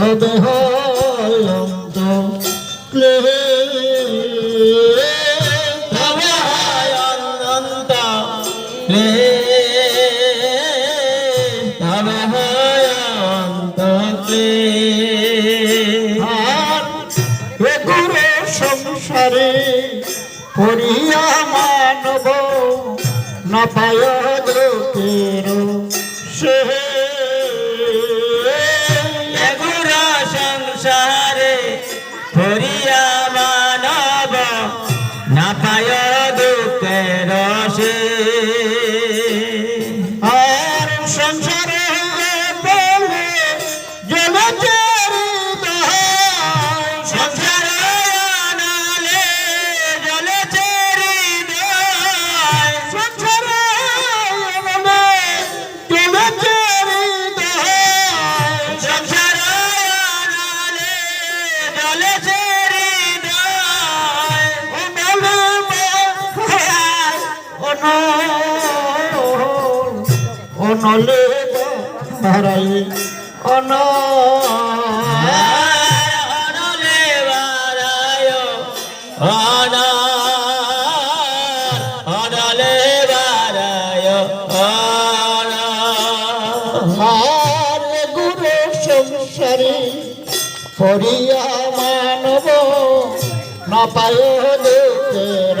অবহলন্ত ক্লেহে অনন্ত ক্লেহে অনন্ত ক্লেহে সংসারে পড়িয়া মানব না পায় লোকের সে অনলে ভারাই অন অনলে ভারায় অন অনলে ভারায় অন গুরু সংসারী পড়িয়া মানব না পায় দুঃখের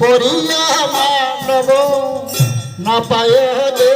পড়িয়া মানব না পায়ে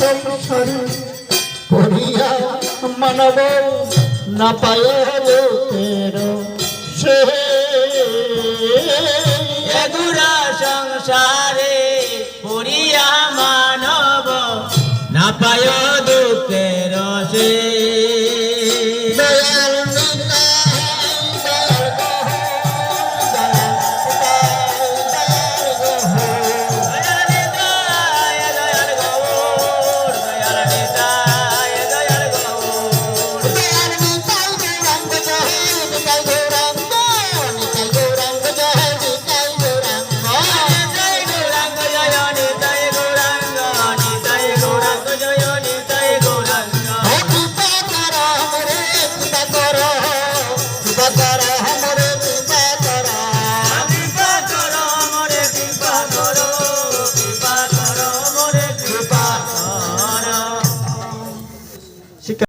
সংসারে পড়িয়া মানব না পায় লোকের সে। সংসারে